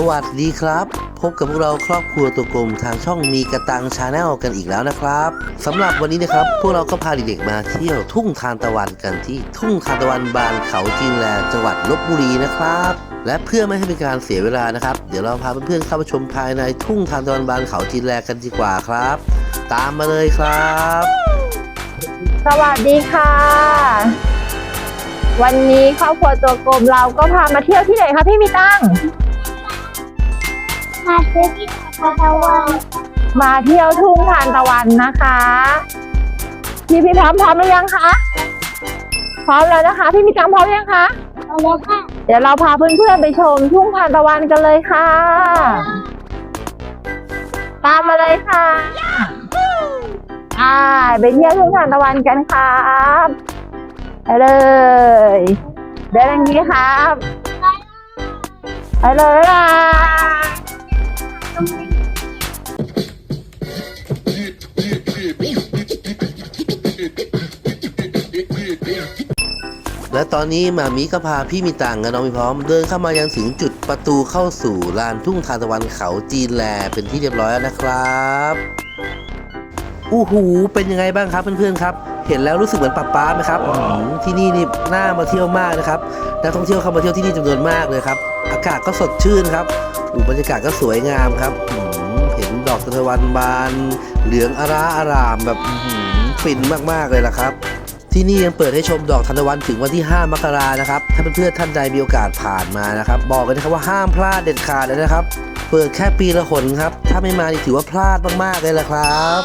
สวัสดีครับ พบกับพวกเราครอบครัวตัวกลมทางช่องมีกระตังชาแนลกันอีกแล้วนะครับสำหรับวันนี้นะครับ พวกเราก็พาเด็กๆมาเที่ยวทุ่งทานตะวันกันที่ทุ่งทานตะวันบานเขาจีนแลจังหวัดลบบุรีนะครับ และเพื่อไม่ให้เป็นการเสียเวลานะครับ เดี๋ยวเราพาเพื่อนๆเข้าไปชมภายในทุ่งทานตะวันบานเขาจีนแลกันดีกว่าครับ ตามมาเลยครับ สวัสดีค่ะ วันนี้ครอบครัวตัวกลมเราก็พามาเที่ยวที่ไหนคะพี่มีตัง มาซื้อที่ทานตะวันมาเที่ยวทุ่งทานตะวันนะคะพี่พี่พร้อมพร้อมหรือยังคะพร้อมแล้วนะคะ พี่มีตังค์พร้อมยังคะเอาเลยค่ะเดี๋ยวเราพาเพื่อนๆไปชมทุ่งทานตะวันกันเลยค่ะ ตามมาเลยค่ะอ่าไปเที่ยวทุ่งทานตะวันกันครับไปเลยเดินอย่างนี้ครับไปเลยล่ะ และตอนนี้หมามีก็พาพี่มีตังกับน้องมีพร้อม เดินเข้ามายังถึงจุดประตูเข้าสู่ลานทุ่งทานตะวันเขาจีนแลเป็นที่เรียบร้อยแล้วนะครับอู้หูเป็นยังไงบ้างครับเพื่อนๆครับ เห็นแล้วรู้สึกเหมือนป๊าป๊าไหมครับที่นี่นี่น่ามาเที่ยวมากนะครับนักท่องเที่ยวเข้ามาเที่ยวที่นี่จำนวนมากเลยครับ อากาศก็สดชื่นครับ อูบรรยากาศก็สวยงามครับหือเห็นดอกทานตะวันบาน เหลืองอาราอารามแบบหือฟินมากๆเลยละครับ ที่นี่ยังเปิดให้ชมดอกทานตะวันถึงวันที่ 5 มกรานะครับ ถ้าเพื่อนๆท่านใดมีโอกาสผ่านมานะครับ บอกกันนะครับว่าห้ามพลาดเด็ดขาดเลยนะครับ เปิดแค่ปีละหนครับ ถ้าไม่มาถือว่าพลาดมากๆเลยละครับ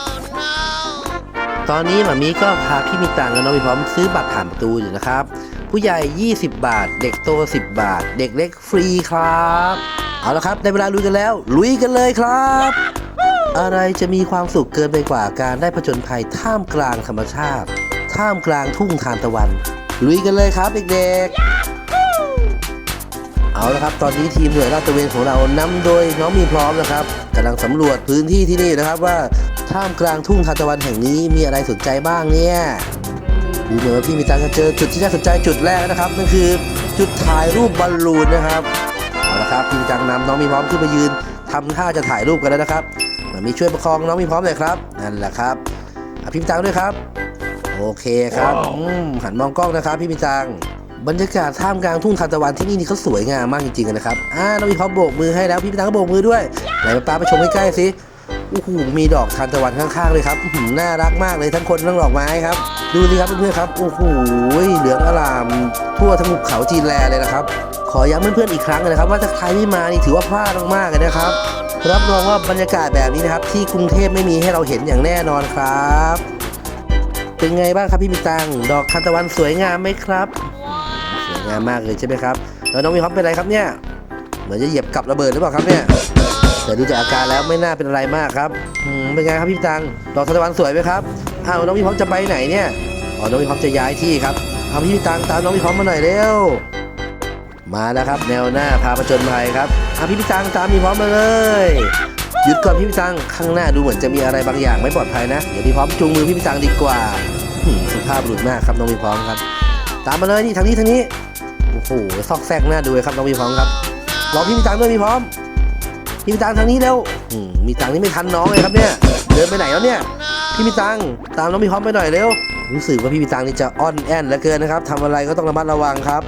ตอนนี้หมามีก็พาพี่มีตังกับน้องมีพร้อมซื้อบัตรผ่านประตูอยู่นะครับ ผู้ใหญ่ 20 บาท เด็กโต 10 บาท เด็กเล็กฟรีครับ เอาละครับได้เวลาลุยกันแล้ว ลุยกันเลยครับ อะไรจะมีความสุขเกินไปกว่าการได้ผจญภัยท่ามกลางธรรมชาติ ท่ามกลางทุ่งทานตะวัน ลุยกันเลยครับเด็กๆ เอาละครับ ตอนนี้ทีมหน่วยลาดตระเวนของเรานำโดยน้องมีพร้อมนะครับกำลังสำรวจพื้นที่ที่นี่นะครับว่าท่ามกลางทุ่งทานตะวันแห่งนี้มีอะไรสนใจบ้างเนี่ยดูเหมือนว่าพี่มีตังจะเจอจุดที่น่าสนใจจุดแรกนะครับนั่นคือจุดถ่ายรูปบอลลูนนะครับ เอาละครับพี่มีตังนำน้องมีพร้อมขึ้นมายืนทำท่าจะถ่ายรูปกันแล้วนะครับมันมีช่วยประคองน้องมีพร้อมหน่อยครับนั่นแหละครับอะพี่มีตังด้วยครับโอเคครับอืมหันมองกล้องนะครับ พี่มิจัง บรรยากาศท่ามกลางทุ่งทานตะวันที่นี่นี่เขาสวยงามมากจริงๆนะครับอ่าน้องมีเขาโบกมือให้แล้วพี่มิจังก็โบกมือด้วยไหนป้าไปชมใกล้ๆสิโอ้โหมีดอกทานตะวันข้างๆเลยครับอื้อหือน่ารักมากเลยทั้งคนทั้งดอกไม้ครับ ดูสิครับเพื่อนๆครับโอ้โหเหลืองอลาม ทั่วทั้งหุบเขาจีนแลเลยนะครับ ขอย้ำเพื่อนๆอีกครั้งนะครับ ว่าถ้าใครไม่มานี่ถือว่าพลาดมากๆเลยนะครับรับรองว่าบรรยากาศแบบนี้นะครับ ที่กรุงเทพไม่มีให้เราเห็นอย่างแน่นอนครับ เป็นไงบ้างครับพี่มีตังดอกทานตะวันสวยงามไหมครับสวยงามมากเลยใช่ไหมครับแล้วน้องมีฮอปเป็นไรครับเนี่ยเหมือนจะเหยียบกับระเบิดหรือเปล่าครับเนี่ยแต่ดูจากอาการแล้วไม่น่าเป็นอะไรมากครับเป็นไงครับพี่ตังดอกทานตะวันสวยไหมครับ อ้าวน้องมีพร้อมจะไปไหนเนี่ยอ๋อน้องมีพร้อมจะย้ายที่ครับเอาพี่มีตังตามน้องมีพร้อมมาหน่อยเร็วมาแล้วครับ แนวหน้าพาประจนภัยครับเอาพี่พิตังตามมีพร้อมมาเลยหยุดก่อนพี่พิตังข้างหน้าดูเหมือนจะมีอะไรบางอย่างไม่ปลอดภัยนะเดี๋ยวพี่พร้อมจูงมือพี่พิตังดีกว่าสุภาพบุรุษมากครับน้องมีพร้อมครับ ตามมาเลยนี่ทางนี้ทางนี้โอ้โหซอกแซกหน้าดูเลยครับน้องมีพร้อมครับรอพี่พิตังด้วยมีพร้อมพี่พิตังทางนี้เร็วมีตังนี่ไม่ทันน้องเลยครับเนี่ย เดินไปไหนแล้วเนี่ย พี่มีตังตามน้องมีพร้อมไปหน่อยเร็ว รู้สึกว่าพี่มีตังนี่จะอ่อนแอนเหลือเกินนะครับทำอะไรก็ต้องระมัดระวังครับ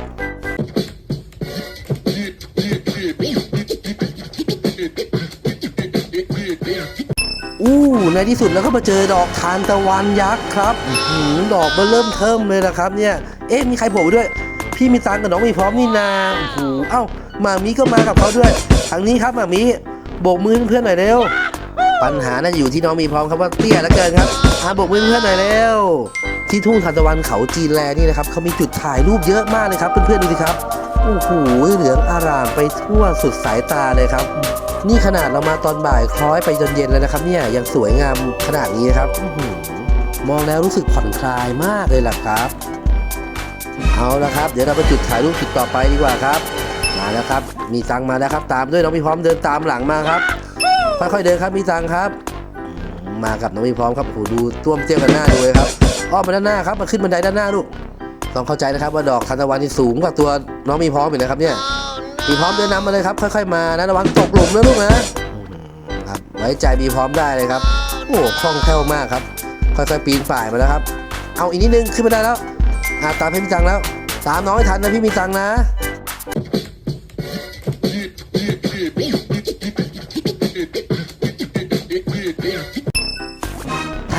อู้ในที่สุดแล้วก็มาเจอดอกทานตะวันยักษ์ครับอื้อหืดอกมันเริ่มเทิมเลยนะครับ เนี่ย เอ๊ะมีใครโผล่มาด้วย พี่มีตังกับน้องมีพร้อมนี่นาโอ้โหเอ้าหมามีก็มากับเขาด้วยทางนี้ครับหมามีโบกมือเพื่อนๆหน่อยเร็ว ปัญหาน่าจะอยู่ที่น้องมีพร้อมครับว่าเตี้ยเหลือเกินครับอาโบกเพื่อนๆหน่อยเร็วที่ทุ่งทานตะวันเขาจีนแลนี่นะครับเขามีจุดถ่ายรูปเยอะมากเลยครับเพื่อนๆดูสิครับโอ้โหเหลืองอารามไปทั่วสุดสายตาเลยครับนี่ขนาดเรามาตอนบ่ายคล้อยไปจนเย็นแล้วนะครับ เนี่ยยังสวยงามขนาดนี้นะครับมองแล้วรู้สึกผ่อนคลายมากเลยล่ะครับ เอาละครับ เดี๋ยวเราไปจุดถ่ายรูปจุดต่อไปดีกว่าครับ มาแล้วครับ มีตังมาแล้วครับ ตามด้วยน้องพี่พร้อมเดินตามหลังมาครับ ค่อยๆเดินครับมีตังครับ มากับน้องพี่พร้อมครับโอ้โหดูต้วมเตี้ยมกันหน้าดูเลยครับอ้อมมาด้านหน้าครับมาขึ้นบันไดด้านหน้าลูกต้องเข้าใจนะครับว่าดอกทานตะวันนี่สูงกว่าตัวน้องมีพร้อมอีกนะครับเนี่ยมีพร้อมเดินนำมาเลยครับ ค่อย ๆ มานะระวังตกหลุมนะลูกนะครับไว้ใจมีพร้อมได้เลยครับ โอ้คล่องแคล่วมากครับ ค่อยๆปีนป่ายมาแล้วครับ เอาอีกนิดนึงขึ้นมาได้แล้วอาตามพี่มีตังแล้ว ตามน้องให้ทันนะพี่มีตังนะ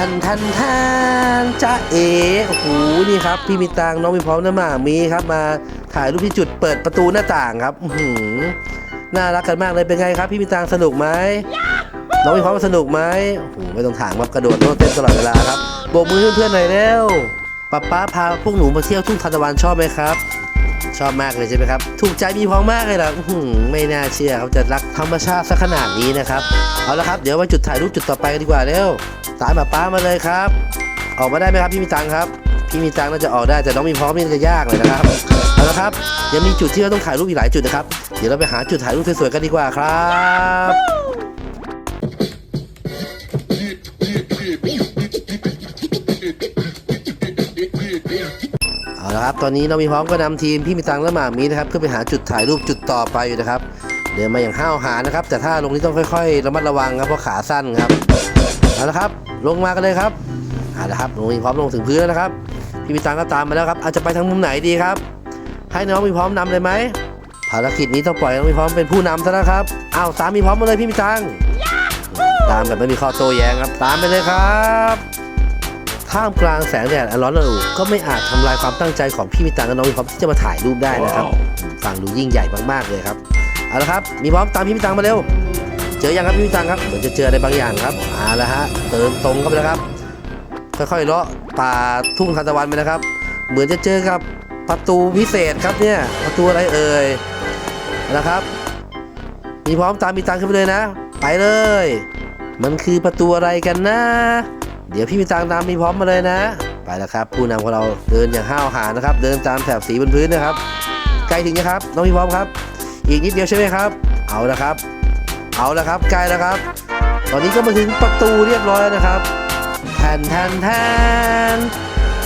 ทันทันทันจ้าเอโอ้โหนี่ครับ พี่มีตังน้องมีพร้อมนะหมามีครับมาถ่ายรูปที่จุดเปิดประตูหน้าต่างครับหือน่ารักกันมากเลยเป็นไงครับ พี่มีตังสนุกไหมน้องมีพร้อมสนุกไหมโอ้โหไม่ต้องถามครับกระโดดโน้ตเต้นตลอดเวลาครับโบกมือเพื่อนๆหน่อยเร็วป๊าป๊าพาพวกหนูมาเที่ยวทุ่งทานตะวันชอบไหมครับชอบมากเลยใช่ไหมครับ ถูกใจมีพร้อมมากเลยเหรอหือไม่น่าเชื่อเขาจะรักธรรมชาติสักขนาดนี้นะครับ เอาละครับ เดี๋ยวมาจุดถ่ายรูปจุดต่อไปกันดีกว่าเร็ว ตามแบบป้ามาเลยครับ ออกมาได้ไหมครับพี่มีตังครับ พี่มีตังน่าจะออกได้แต่น้องมีพร้อมนี่จะยากเลยนะครับเอาละครับยังมีจุดที่เราต้องถ่ายรูปอีกหลายจุดนะครับ เดี๋ยวเราไปหาจุดถ่ายรูปสวยๆกันดีกว่าครับเอาละครับตอนนี้เรามีพร้อมก็นำทีมพี่มีตังและหมามีนะครับขึ้นไปหาจุดถ่ายรูปจุดต่อไปอยู่นะครับ เดินมาอย่างห้าวหาญนะครับ แต่ถ้าลงนี้ต้องค่อยๆระมัดระวังครับเพราะขาสั้นครับ เอาละครับ ลงมากันเลยครับเอาละครับลงมีพร้อมลงถึงพื้นแล้วนะครับ พี่มีตังค์ก็ตามมาแล้วครับ อาจจะไปทางมุมไหนดีครับ ให้น้องมีพร้อมนำเลยไหมภารกิจนี้ต้องปล่อยน้องมีพร้อมเป็นผู้นำซะนะครับอ้าวตามมีพร้อมมาเลยพี่มีตังค์ตามแบบไม่มีข้อโต้แย้งครับ ตามไปเลยครับท่ามกลางแสงแดดอันร้อนระอุก็ไม่อาจทำลายความตั้งใจของพี่มิตังกับน้องมีพร้อมที่จะมาถ่ายรูปได้นะครับฟังดูยิ่งใหญ่มากๆเลยครับเอาละครับมีพร้อมตามพี่มิตังมาเร็วเจอยังครับพี่มิตังครับเหมือนจะเจออะไรบางอย่างครับเอาและฮะเติมตรงเข้าไปแล้วครับค่อยๆเลาะป่าทุ่งทานตะวันไปนะครับ เหมือนจะเจอกับประตูพิเศษครับเนี่ยประตูอะไรเอ่ยเอาละครับ มีพร้อมตามมีตังขึ้นไปเลยนะ ไปเลย มันคือประตูอะไรกันนะ เดี๋ยวพี่มีตังตามมีพร้อมมาเลยนะ ไปแล้วครับ ผู้นำของเราเดินอย่างห้าวหาญนะครับ เดินตามแถบสีบนพื้นนะครับใกล้ถึงนะครับน้องมีพร้อมครับ อีกนิดเดียวใช่ไหมครับ เอาละครับ เอาละครับใกล้แล้วครับ ตอนนี้ก็มาถึงประตูเรียบร้อยแล้วนะครับแทนแทนแทน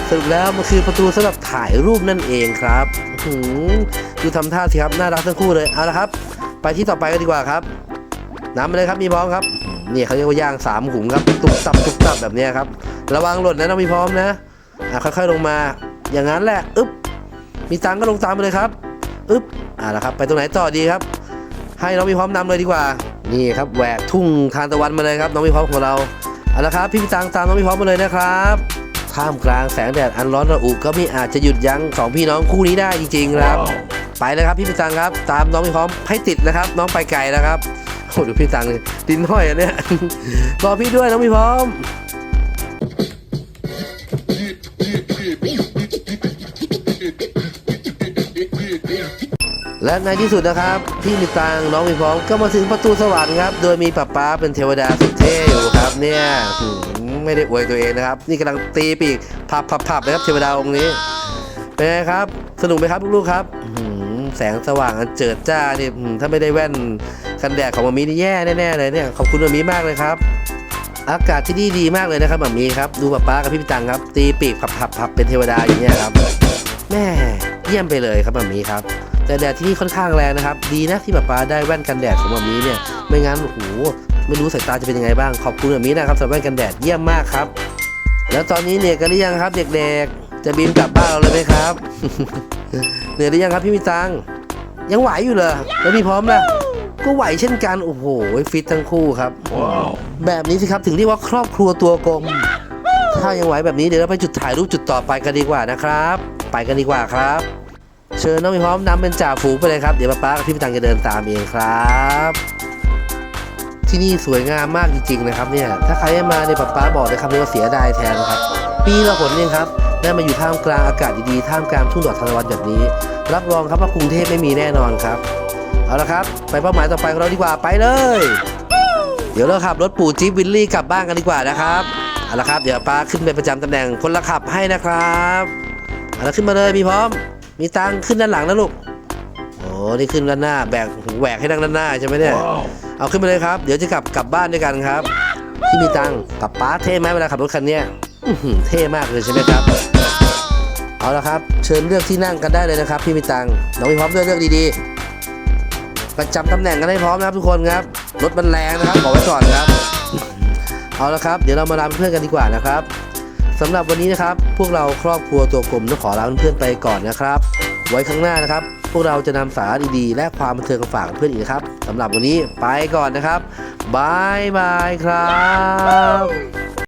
สรุปแล้วมันคือประตูสำหรับถ่ายรูปนั่นเองครับหือดูทำท่าสิครับน่ารักทั้งคู่เลยเอาละครับ ไปที่ต่อไปกันดีกว่าครับนำมาเลยครับมีพร้อมครับนี่เขาเรียกว่าย่างสามขุมครับตุกตับตุกตับแบบนี้ครับ ระวังหล่นนะน้องมีพร้อมนะอะค่อยๆลงมา อย่างนั้นแหละอึ๊บมีตังก็ลงตามไปเลยครับอึ๊บอ่าละครับ ไปตรงไหนต่อดีครับ ให้น้องมีพร้อมนำเลยดีกว่า นี่ครับแหวกทุ่งทานตะวันมาเลยครับน้องมีพร้อมของเราเอาละครับพี่มีตังตามน้องมีพร้อมมาเลยนะครับท่ามกลางแสงแดดอันร้อนระอุก็ไม่อาจจะหยุดยั้งสองพี่น้องคู่นี้ได้จริงๆครับ ไปเลยครับพี่มีตังครับ ตามน้องมีพร้อมให้ติดนะครับ น้องไปไกลแล้วครับโอ้ดูพี่ตังดินห้อยอันเนี้ยรอพี่ด้วยน้องมีพร้อม และในที่สุดนะครับ พี่มีตังน้องมีพร้อมก็มาถึงประตูสวรรค์ครับ โดยมีป้าป๊าเป็นเทวดาสุดเท่อยู่ครับเนี่ยไม่ได้อวยตัวเองนะครับ นี่กำลังตีปีกพับพับพับเลยครับ เทวดาองค์นี้เป็นไงครับ สนุกไหมครับลูกๆครับแสงสว่างอันเจิดจ้านี่อื้อหือถ้าไม่ได้แว่นกันแดดของมามีนี่แย่แน่ๆเลยเนี่ยขอบคุณมามีมากเลยครับ อากาศที่นี่ดีมากเลยนะครับมามีครับดูป้าป๊ากับพี่ปิตังครับ ตีปีกพับพับพับเป็นเทวดาอย่างเงี้ยครับแม่เยี่ยมไปเลยครับมามีครับ แต่แดดที่นี่ค่อนข้างแรงนะครับ ดีนะที่ป้าป๊าได้แว่นกันแดดของมามีเนี่ย ไม่งั้นโอ้โหไม่รู้สายตาจะเป็นยังไงบ้าง ขอบคุณมามีนะครับสำหรับแว่นกันแดดเยี่ยมมากครับ แล้วตอนนี้เหนื่อยกันหรือยังครับ เด็กๆ จะบินกลับบ้านเราเลยไหมครับเหนื่อยหรือยังครับพี่มีตังยังไหวอยู่เหรอแล้วมีพร้อมล่ะก็ไหวเช่นกันโอ้โหฟิตทั้งคู่ครับ แบบนี้สิครับถึงเรียกว่าครอบครัวตัวกลมถ้ายังไหวแบบนี้เดี๋ยวเราไปจุดถ่ายรูปจุดต่อไปกันดีกว่านะครับ ไปกันดีกว่าครับ เชิญน้องมีพร้อมนำเป็นจ่าฝูงไปเลยครับ เดี๋ยวป้ากับพี่ตังจะเดินตามเองครับ ที่นี่สวยงามมากจริงๆนะครับเนี่ย ถ้าใครไม่มาเนี่ยป้าป้าบอกเลยครับว่าเสียดายแทนครับ ปีละหนเองครับ ได้มาอยู่ท่ามกลางอากาศดีๆ ท่ามกลางทุ่งดอกทานตะวันแบบนี้ รับรองครับว่ากรุงเทพไม่มีแน่นอนครับ เอาละครับ ไปเป้าหมายต่อไปของเราดีกว่าไปเลย เดี๋ยวเราขับรถปู่จิ๊บวิลลี่กลับบ้านกันดีกว่านะครับเอาละครับ เดี๋ยวป้าขึ้นไปประจำตำแหน่งคนละขับให้นะครับเอาละขึ้นมาเลยมีพร้อม มีตังค์ขึ้นด้านหลังนะลูกโอ้นี่ขึ้นด้านหน้าแบกแหวกให้นั่งด้านหน้าใช่ไหมเนี่ย เอาขึ้นมาเลยครับ เดี๋ยวจะกลับกลับบ้านด้วยกันครับ ที่มีตังค์กับป้าเท่ไหมเวลาขับรถคันเนี้ยอื้อหือเท่มากเลยใช่ไหมครับ เอาละครับ เชิญเลือกที่นั่งกันได้เลยนะครับพี่มีตังค์น้องมีพร้อมด้วยเลือกดีประจำตำแหน่งกันให้พร้อมนะครับทุกคนครับ รถมันแรงนะครับบอกไว้ก่อนครับ เอาละครับ เดี๋ยวเรามาลาเพื่อนๆกันดีกว่านะครับ สำหรับวันนี้นะครับ พวกเราครอบครัวตัวกลมต้องขอลาเพื่อนๆไปก่อนนะครับ ไว้ข้างหน้านะครับ พวกเราจะนำสาระดีๆ และความบันเทิงมาฝากเพื่อนอีกนะครับสำหรับวันนี้ไปก่อนนะครับบายบายครับ